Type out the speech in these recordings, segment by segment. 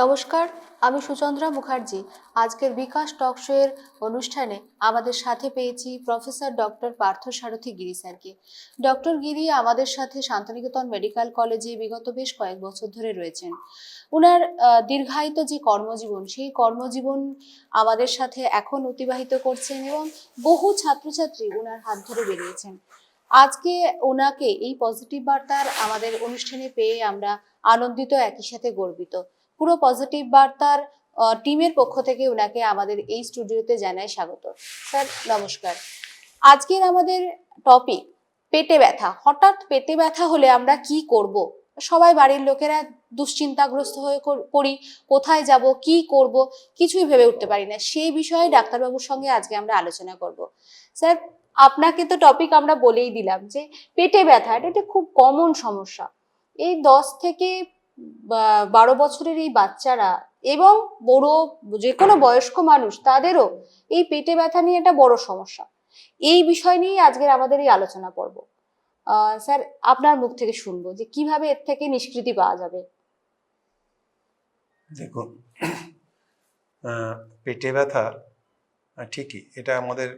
নমস্কার, আমি সুচন্দ্রা মুখার্জি। আজকের বিকাশ টক শোয়ের অনুষ্ঠানে আমাদের সাথে পেয়েছি প্রফেসর ডক্টর পার্থ সারথী গিরি স্যারকে। ডক্টর গিরি আমাদের সাথে শান্তিনিকেতন মেডিকেল কলেজে বিগত বেশ কয়েক বছর ধরে রয়েছেন। ওনার দীর্ঘায়িত যে কর্মজীবন, সেই কর্মজীবন আমাদের সাথে এখন অতিবাহিত করছেন এবং বহু ছাত্রছাত্রী ওনার হাত ধরে বেরিয়েছেন। আজকে ওনাকে এই পজিটিভ বার্তার আমাদের অনুষ্ঠানে পেয়ে আমরা আনন্দিত, একই সাথে গর্বিত। পুরো পজিটিভ বার্তার টিমের পক্ষ থেকে ওনাকে আমাদের এই স্টুডিওতে জানাই স্বাগত। স্যার, নমস্কার। আজকের আমাদের টপিক পেটে ব্যথা। হঠাৎ পেটে ব্যথা হলে আমরা কি করব? সবাই বাড়ির লোকেরা দুশ্চিন্তাগ্রস্ত হয়ে পড়ি, কোথায় যাব, কি করব, কিছুই ভেবে উঠতে পারি না। সেই বিষয়ে ডাক্তারবাবুর সঙ্গে আজকে আমরা আলোচনা করব। স্যার, আপনাকে তো টপিক আমরা বলেই দিলাম যে, পেটে ব্যথা, এটা একটা খুব কমন সমস্যা। এই দশ থেকে বারো বছরের এই বাচ্চারা এবং বড় যে কোনো বয়স্ক মানুষ, তাদেরও এই পেটে ব্যথা নিয়ে একটা বড় সমস্যা। এই বিষয় নিয়ে আজকের আমাদের এই আলোচনা পর্ব। স্যার, আপনার মুখ থেকে শুনব যে কীভাবে এর থেকে নিষ্কৃতি পাওয়া যাবে। দেখুন পেটে ব্যথা ঠিকই এটা আমাদের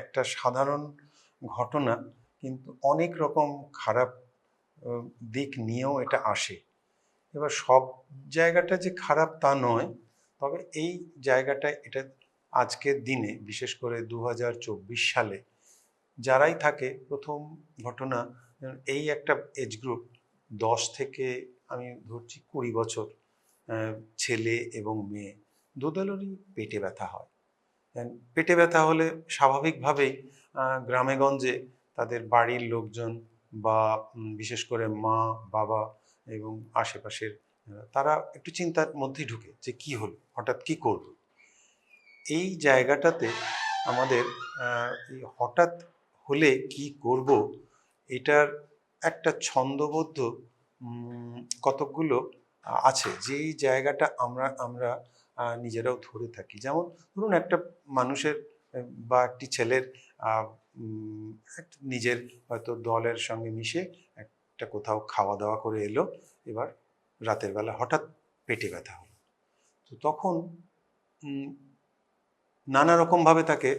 একটা সাধারণ ঘটনা, কিন্তু অনেক রকম খারাপ দিক নিয়েও এটা আসে। এবার সব জায়গাটা যে খারাপ তা নয়, তবে এই জায়গাটায় এটা আজকের দিনে, বিশেষ করে দু হাজার চব্বিশ সালে, যারাই থাকে, প্রথম ঘটনা, এই একটা এজ গ্রুপ দশ থেকে আমি ধরছি কুড়ি বছর ছেলে এবং মেয়ে, দুদলেরই পেটে ব্যথা হয়। পেটে ব্যথা হলে স্বাভাবিকভাবেই গ্রামেগঞ্জে তাদের বাড়ির লোকজন বা বিশেষ করে মা, বাবা এবং আশেপাশের তারা একটু চিন্তার মধ্যেই ঢুকে যে কি হলো, হঠাৎ কি করব এই জায়গাটাতে আমাদের হঠাৎ হলে কি করব, এটার একটা ছন্দবদ্ধ কতকগুলো আছে। যেই জায়গাটা আমরা আমরা নিজেরাও ধরে থাকি। যেমন ধরুন একটা মানুষের, বা একটি ছেলের নিজের হয়তো দলের সঙ্গে মিশে একটা কোথাও খাওয়া দাওয়া করে এলো, এবার রাতের বেলা হঠাৎ পেটে ব্যথা হলো। তো তখন নানা রকমভাবে তাকে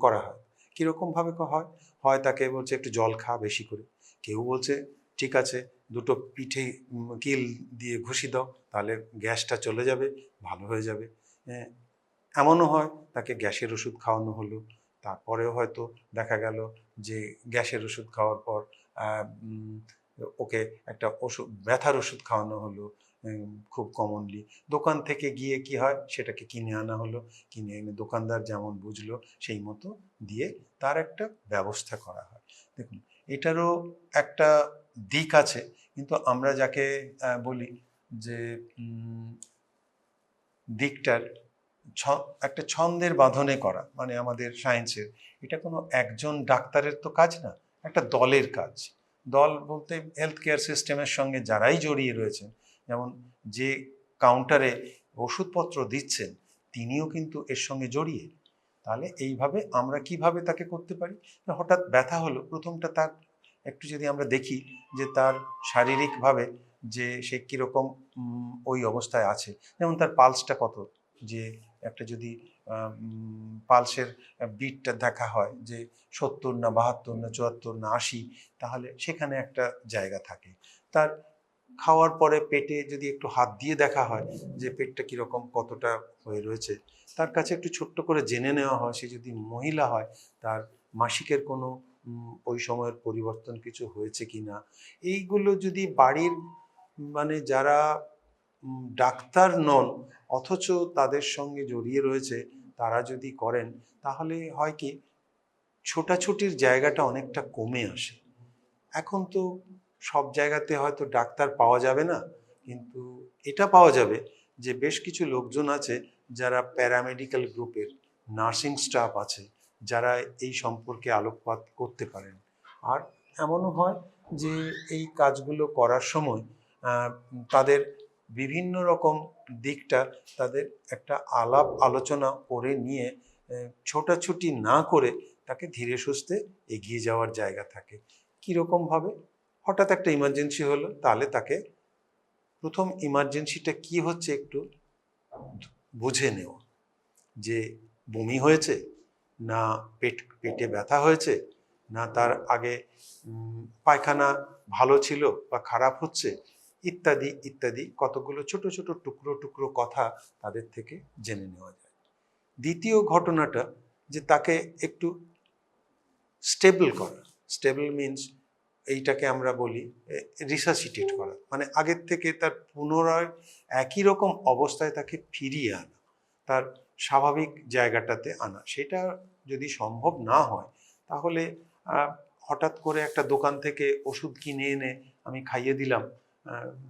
করা হয়। কীরকমভাবে হয়? হয় তাকে বলছে, একটু জল খা বেশি করে। কেউ বলছে, ঠিক আছে, দুটো পিঠে কিল দিয়ে ঘুষি দাও, তাহলে গ্যাসটা চলে যাবে, ভালো হয়ে যাবে। এমনও হয়, তাকে গ্যাসের ওষুধ খাওয়ানো হলো। তারপরেও হয়তো দেখা গেল যে গ্যাসের ওষুধ খাওয়ার পর ওকে একটা ওষুধ, ব্যথার ওষুধ খাওয়ানো হলো খুব কমনলি দোকান থেকে গিয়ে কি হয়? সেটাকে কিনে আনা হলো। কিনে এনে দোকানদার যেমন বুঝলো, সেই মতো দিয়ে তার একটা ব্যবস্থা করা হয়। দেখুন, এটারও একটা দিক আছে। কিন্তু আমরা যাকে বলি যে দিকটার একটা ছন্দের বাঁধনে করা মানে আমাদের সায়েন্সের। এটা কোনো একজন ডাক্তারের তো কাজ না, একটা দলের কাজ। দল বলতে হেলথ কেয়ার সিস্টেমের সঙ্গে যারাই জড়িয়ে রয়েছেন, যেমন যে কাউন্টারে ওষুধপত্র দিচ্ছেন, তিনিও কিন্তু এর সঙ্গে জড়িয়ে। তাহলে এইভাবে আমরা কীভাবে তাকে করতে পারি? হঠাৎ ব্যথা হলো, প্রথমটা তার, একটু যদি আমরা দেখি যে তার শারীরিকভাবে যে সে কীরকম ওই অবস্থায় আছে, যেমন তার পালসটা কত, যে একটা যদি পালসের বিটটা দেখা হয় যে সত্তর না বাহাত্তর না চুয়াত্তর না আশি, তাহলে সেখানে একটা জায়গা থাকে। তার খাওয়ার পরে পেটে যদি একটু হাত দিয়ে দেখা হয় যে পেটটা কীরকম কতটা হয়ে রয়েছে, তার কাছে একটু ছোট্ট করে জেনে নেওয়া হয়, সে যদি মহিলা হয়, তার মাসিকের কোনো ওই সময়ের পরিবর্তন কিছু হয়েছে কি না এইগুলো যদি বাড়ির মানে যারা ডাক্তার নন, অথচ তাদের সঙ্গে জড়িয়ে রয়েছে, তারা যদি করেন, তাহলে হয় কি, ছোটাছুটির জায়গাটা অনেকটা কমে আসে। এখন তো সব জায়গাতে হয়তো ডাক্তার পাওয়া যাবে না, কিন্তু এটা পাওয়া যাবে যে বেশ কিছু লোকজন আছে যারা প্যারামেডিক্যাল গ্রুপের নার্সিং স্টাফ আছে, যারা এই সম্পর্কে আলোকপাত করতে পারেন। আর এমনও হয় যে এই কাজগুলো করার সময় তাদের বিভিন্ন রকম দিকটা তাদের একটা আলাপ আলোচনা করে নিয়ে ছোটাছুটি না করে তাকে ধীরে সুস্থে এগিয়ে যাওয়ার জায়গা থাকে। কীরকমভাবে হঠাৎ একটা ইমার্জেন্সি হলো, তাহলে তাকে প্রথম ইমার্জেন্সিটা কি হচ্ছে একটু বুঝে নেওয়া। যে বমি হয়েছে, না পেট, পেটে ব্যথা হয়েছে, না তার আগে পায়খানা ভালো ছিল বা খারাপ হচ্ছে ইত্যাদি ইত্যাদি কতগুলো ছোট ছোট টুকরো টুকরো কথা তাদের থেকে জেনে নেওয়া যায়। দ্বিতীয় ঘটনাটা যে তাকে একটু স্টেবল করা। স্টেবল মিনস এইটাকে আমরা বলি রিসাসিটেট করা। মানে আগের থেকে তার পুনরায় একই রকম অবস্থায় তাকে ফিরিয়ে আনা, তার স্বাভাবিক জায়গাটাতে আনা। সেটা যদি সম্ভব না হয়, তাহলে হঠাৎ করে একটা দোকান থেকে ওষুধ কিনে এনে আমি খাইয়ে দিলাম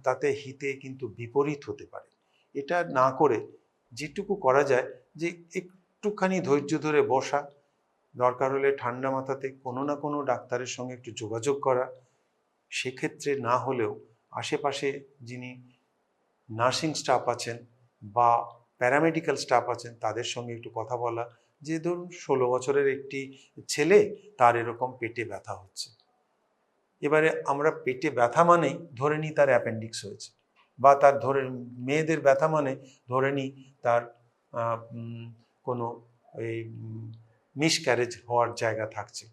তাতে হিতে কিন্তু বিপরীত হতে পারে। এটা না করে যেটুকু করা যায় যে একটুখানি ধৈর্য ধরে বসা, দরকার হলে ঠান্ডা মাথাতে কোনো না কোনো ডাক্তারের সঙ্গে একটু যোগাযোগ করা, সেক্ষেত্রে না হলেও আশেপাশে যিনি নার্সিং স্টাফ আছেন বা প্যারামেডিক্যাল স্টাফ আছেন, তাদের সঙ্গে একটু কথা বলা, যে ধরুন ষোলো বছরের একটি ছেলে তার এরকম পেটে ব্যথা হচ্ছে। এবারে আমরা পেটে ব্যথা মানেই ধরে নিই তার অ্যাপেন্ডিক্স হয়েছে বা তার ধরে মেয়েদের ব্যথা মানে ধরে নিই তার কোনো এই মিসক্যারেজ হওয়ার জায়গা থাকছে।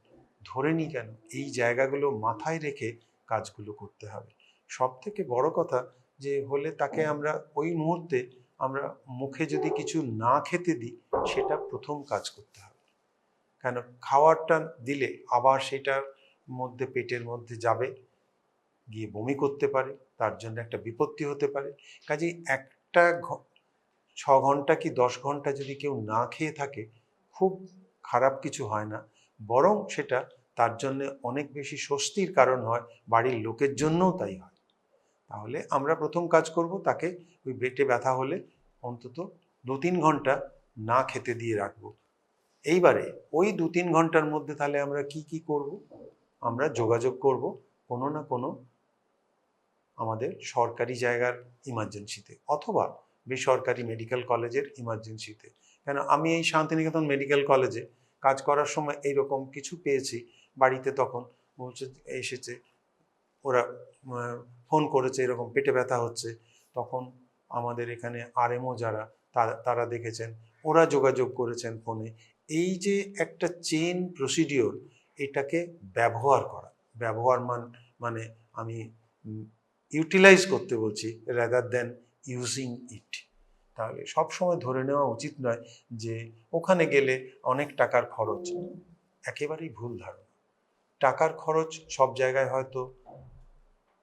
ধরে নিই কেন? এই জায়গাগুলো মাথায় রেখে কাজগুলো করতে হবে। সব থেকে বড় কথা যে হলে তাকে আমরা ওই মুহূর্তে আমরা মুখে যদি কিছু না খেতে দিই, সেটা প্রথম কাজ করতে হবে। কেন? খাওয়ারটা দিলে আবার সেটার মধ্যে পেটের মধ্যে যাবে, গিয়ে বমি করতে পারে, তার জন্য একটা বিপত্তি হতে পারে। কাজেই একটা ছ ঘণ্টা কি দশ ঘণ্টা যদি কেউ না খেয়ে থাকে, খুব খারাপ কিছু হয় না। বরং সেটা তার জন্য অনেক বেশি স্বস্তির কারণ হয়, বাড়ির লোকের জন্যও তাই হয়। তাহলে আমরা প্রথম কাজ করব তাকে ওই পেটে ব্যথা হলে অন্তত দু তিন ঘণ্টা না খেতে দিয়ে রাখব। এইবারে ওই দু তিন ঘণ্টার মধ্যে তাহলে আমরা কি কি করব? আমরা যোগাযোগ করব কোনো না কোনো আমাদের সরকারি জায়গার ইমার্জেন্সিতে অথবা বেসরকারি মেডিকেল কলেজের ইমার্জেন্সিতে কেন? আমি এই শান্তিনিকেতন মেডিকেল কলেজে কাজ করার সময় এইরকম কিছু পেয়েছি। বাড়িতে তখন বলছে, এসেছে, ওরা ফোন করেছে, এরকম পেটে ব্যথা হচ্ছে। তখন আমাদের এখানে আরএমও যারা তারা তারা দেখেছেন। ওরা যোগাযোগ করেছেন ফোনে এই যে একটা চেন প্রসিডিওর এটাকে ব্যবহার করা। ব্যবহার মান মানে আমি ইউটিলাইজ করতে বলছি রাদার দেন ইউজিং ইট তাহলে সব সময় ধরে নেওয়া উচিত নয় যে ওখানে গেলে অনেক টাকার খরচ। একেবারেই ভুল ধারণা। টাকার খরচ সব জায়গায় হয়তো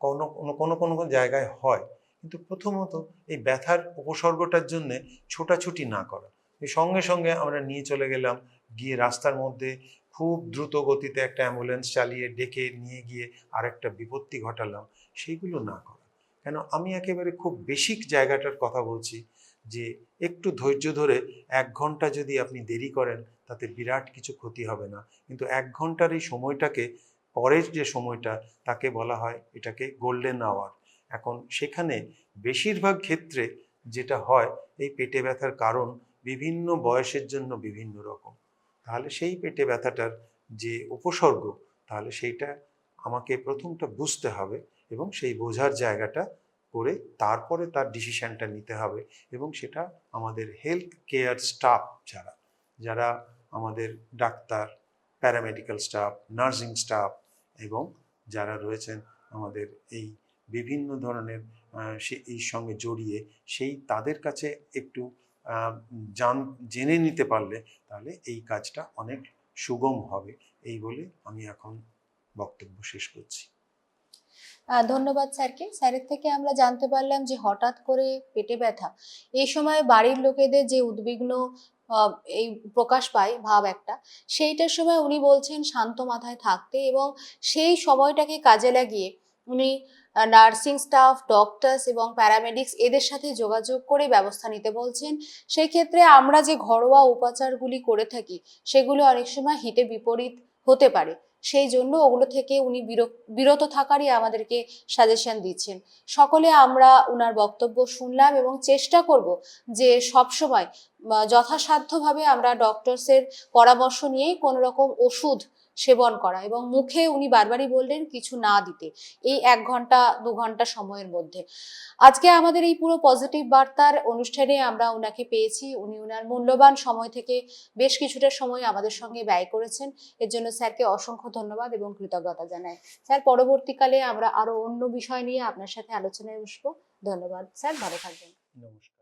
কোনো কোনো কোনো কোনো জায়গায় হয়। কিন্তু প্রথমত এই ব্যথার উপসর্গটার জন্য ছোটাছুটি না করা। সঙ্গে সঙ্গে আমরা নিয়ে চলে গেলাম, গিয়ে রাস্তার মধ্যে খুব দ্রুত গতিতে একটা অ্যাম্বুলেন্স চালিয়ে ডেকে নিয়ে গিয়ে আরেকটা বিপত্তি ঘটালাম সেইগুলো না করা। কেন? আমি একেবারে খুব বেসিক জায়গাটার কথা বলছি যে, একটু ধৈর্য ধরে এক ঘণ্টা যদি আপনি দেরি করেন, তাতে বিরাট কিছু ক্ষতি হবে না। কিন্তু এক ঘণ্টার এই সময়টাকে, পরের যে সময়টা, তাকে বলা হয় এটাকে গোল্ডেন আওয়ার এখন সেখানে বেশিরভাগ ক্ষেত্রে যেটা হয়, এই পেটে ব্যথার কারণ বিভিন্ন বয়সের জন্য বিভিন্ন রকম। তাহলে সেই পেটে ব্যথাটার যে উপসর্গ, তাহলে সেইটা আমাকে প্রথমটা বুঝতে হবে এবং সেই বোঝার জায়গাটা করে তারপরে তার ডিসিশনটা নিতে হবে এবং সেটা আমাদের হেলথ কেয়ার স্টাফ যারা যারা আমাদের doctor paramedical staff nursing staff এবং যারা রয়েছেন আমাদের এই বিভিন্ন ধরনের সে, এই সঙ্গে জড়িয়ে সেই তাদের কাছে একটু জান, জেনে নিতে পারলে তাহলে এই কাজটা অনেক সুগম হবে। এই বলে আমি এখন বক্তব্য শেষ করছি। ধন্যবাদ স্যারকে। স্যারের থেকে আমরা জানতে পারলাম যে হঠাৎ করে পেটে ব্যথা, এই সময় বাড়ির লোকেদের যে উদ্বিগ্ন এই প্রকাশ পায় ভাব একটা, সেইটার সময় উনি বলছেন শান্ত মাথায় থাকতে এবং সেই সময়টাকে কাজে লাগিয়ে উনি নার্সিং স্টাফ ডক্টরস এবং প্যারামেডিক্স এদের সাথে যোগাযোগ করে ব্যবস্থা নিতে বলছেন। সেই ক্ষেত্রে আমরা যে ঘরোয়া উপাচারগুলি করে থাকি, সেগুলো অনেক সময় হিতে বিপরীত হতে পারে। সেই জন্য ওগুলো থেকে উনি বিরত থাকারই আমাদেরকে সাজেশন দিচ্ছেন। সকলে আমরা ওনার বক্তব্য শুনলাম এবং চেষ্টা করব যে সবসময় যথাসাধ্যভাবে আমরা ডক্টরসের পরামর্শ নিয়েই কোনো রকম ওষুধ সেবন করা এবং মুখে উনি বারবারই বললেন কিছু না দিতে এই এক ঘণ্টা, দু ঘণ্টা সময়ের মধ্যে। আজকে আমাদের এই পুরো পজিটিভ বার্তার অনুষ্ঠানে আমরা ওনাকে পেয়েছি। উনি ওনার মূল্যবান সময় থেকে বেশ কিছুটা সময় আমাদের সঙ্গে ব্যয় করেছেন। এর জন্য স্যারকে অসংখ্য ধন্যবাদ এবং কৃতজ্ঞতা জানাই। স্যার, পরবর্তীকালে আমরা আরও অন্য বিষয় নিয়ে আপনার সাথে আলোচনায় বসবো। ধন্যবাদ স্যার, ভালো থাকবেন। নমস্কার।